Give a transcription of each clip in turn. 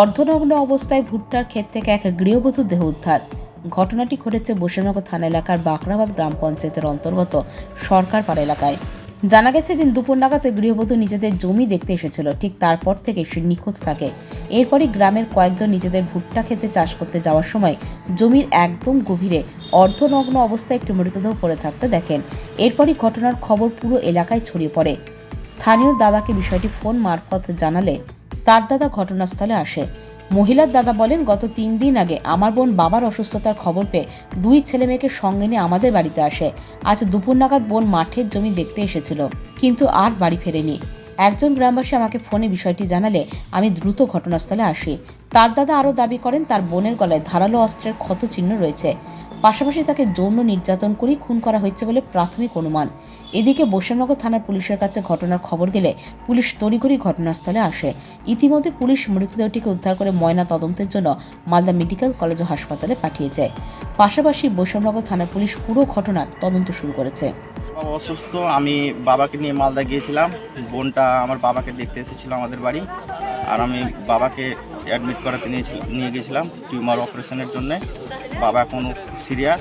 অর্ধনগ্ন অবস্থায় ভুট্টার ক্ষেত থেকে এক গৃহবধূ দেহ উদ্ধার। ঘটনাটি ঘটেছে বসিরনগর থানা এলাকার বাকরাবাদ গ্রাম পঞ্চায়েতের অন্তর্গত সরকারপাড়া এলাকায়। জানা গেছে দিন দুপুর নাগাদ ওই গৃহবধূ নিজেদের জমি দেখতে এসেছিল। ঠিক তারপর থেকে সে নিখোঁজ থাকে। এরপরই গ্রামের কয়েকজন নিজেদের ভুট্টা খেতে চাষ করতে যাওয়ার সময় জমির একদম গভীরে অর্ধনগ্ন অবস্থায় একটি মৃতদেহ পড়ে থাকতে দেখেন। এরপরই ঘটনার খবর পুরো এলাকায় ছড়িয়ে পড়ে। স্থানীয় দাদাকে বিষয়টি ফোন মারফত জানালে তার দাদা ঘটনাস্থলে আসে। মহিলার দাদা বলেন, গত তিন দিন আগে আমার বোন বাবার অসুস্থতার খবর পেয়ে দুই ছেলে মেয়েকে সঙ্গে নিয়ে আমাদের বাড়িতে আসে। আজ দুপুর নাগাদ বোন মাঠের জমি দেখতে এসেছিল, কিন্তু আর বাড়ি ফেরেনি। একজন গ্রামবাসী আমাকে ফোনে বিষয়টি জানালে আমি দ্রুত ঘটনাস্থলে আসি। তার দাদা আরও দাবি করেন, তার বোনের গলায় ধারালো অস্ত্রের ক্ষত চিহ্ন রয়েছে। পাশাপাশি তাকে যৌন নির্যাতন করেই খুন করা হয়েছে বলে প্রাথমিক অনুমান। এদিকে বৈষ্ণবনগর থানার পুলিশের কাছে ঘটনার খবর গেলে পুলিশ তড়িঘড়ি ঘটনাস্থলে আসে। ইতিমধ্যে পুলিশ মৃতদেহটিকে উদ্ধার করে ময়না তদন্তের জন্য মালদা মেডিকেল কলেজ ও হাসপাতালে পাঠিয়েছে। পাশাপাশি বৈষ্ণবনগর থানার পুলিশ পুরো ঘটনার তদন্ত শুরু করেছে। অসুস্থ, আমি বাবাকে নিয়ে মালদা গিয়েছিলাম। বোনটা আমার বাবাকে দেখতে এসেছিল আমাদের বাড়ি। আর আমি বাবাকে অ্যাডমিট করাতে নিয়েছি নিয়ে গেছিলাম টিউমার অপারেশনের জন্য। বাবা এখনও সিরিয়াস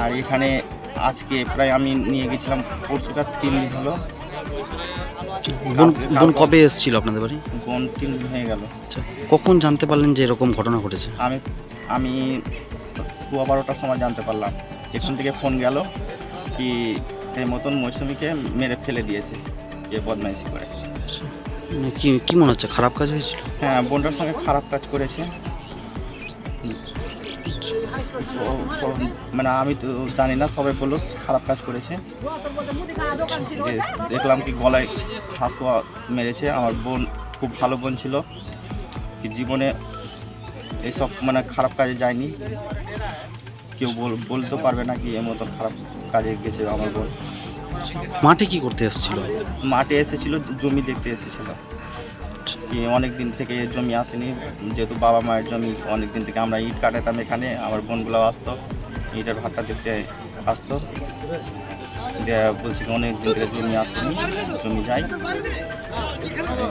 আর এখানে আজকে প্রায় আমি নিয়ে গেছিলাম পরশুটা তিন দিন হলো। বোন কবে এসেছিল আপনাদের বাড়ি? বোন তিন দিন হয়ে গেল। আচ্ছা কখন জানতে পারলেন যে এরকম ঘটনা ঘটেছে? আমি আমি সোয়া বারোটার সময় জানতে পারলাম। এখান থেকে ফোন গেল কি এই মতন মৌসুমিকে মেরে ফেলে দিয়েছে যে বদমাইশি করে। মানে কি কি মনে হচ্ছে? খারাপ কাজ হয়েছিল? হ্যাঁ বোনটার সঙ্গে খারাপ কাজ করেছে। মানে আমি তো জানি না, সবাই বলল খারাপ কাজ করেছে। দেখলাম কি গলায় হাতুয়া মেরেছে। আমার বোন খুব ভালো বোন ছিল। জীবনে এইসব মানে খারাপ কাজে যায়নি। কেউ বল- বলতে পারবে না কি এর মতো খারাপ কাজে গেছে আমার বোন। মাঠে কি করতে এসেছিল? মাঠে এসেছিল, জমি দেখতে এসেছিল। অনেক দিন থেকে জমি আসেনি, যেহেতু বাবা মায়ের জমি, অনেক দিন থেকে আমরা ইট কাটাতাম এখানে, আমার বোনগুলো আসতো, ইটের ভাতটা দেখতে আসতো। বলছি অনেক দিন থেকে জমি আসেনি, জমি যাই।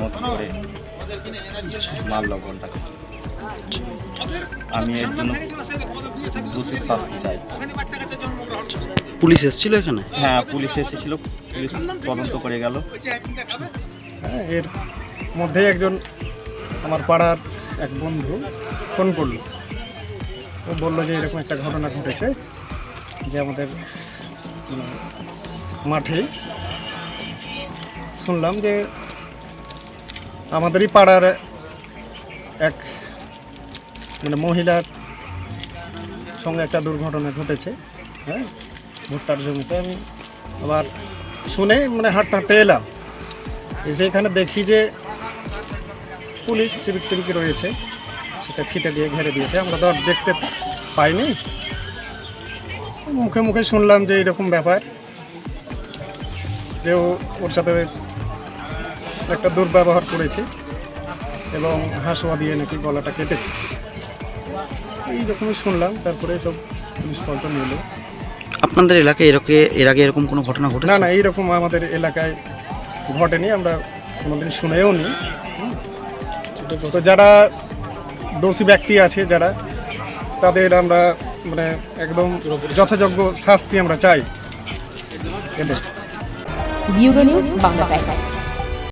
মতো করে মারল বোনটাকে আমি এর জন্য দোষী শাস্তি চাই। পুলিশ এসেছিল এখানে? হ্যাঁ পুলিশ এসেছিল পুলিশ তদন্ত করে গেল। হ্যাঁ, এর মধ্যে একজন আমার পাড়ার এক বন্ধু ফোন করল। ও বলল যে এরকম একটা ঘটনা ঘটেছে যে আমাদের মাঠে শুনলাম যে আমাদেরই পাড়ার এক মানে মহিলার সঙ্গে একটা দুর্ঘটনা ঘটেছে। হ্যাঁ ভুট্টার জমিতে আমি আবার শুনে মানে হাঁটতে হাঁটতে এলাম। এসে এখানে দেখি যে পুলিশ সিভিক টিভিক রয়েছে, সেটা ফিতে দিয়ে ঘেরে দিয়েছে। আমরা তো আর দেখতে পাইনি। মুখে মুখে শুনলাম যে এরকম ব্যাপার। যে ওর সাথে একটা দুর্ব্যবহার করেছে এবং হাসুয়া দিয়ে নাকি গলাটা কেটেছে। এইরকমই শুনলাম, তারপরে সব পুলিশ পল্টন এলো। আপনাদের এলাকায় এরকম এর আগে এরকম কোনো ঘটনা ঘটে না না এইরকম আমাদের এলাকায় ঘটেনি আমরা কোনোদিন শুনেও নি। তো যারা দোষী ব্যক্তি আছে যারা তাদের আমরা মানে একদম যথাযোগ্য শাস্তি আমরা চাই। Bureau news Bangla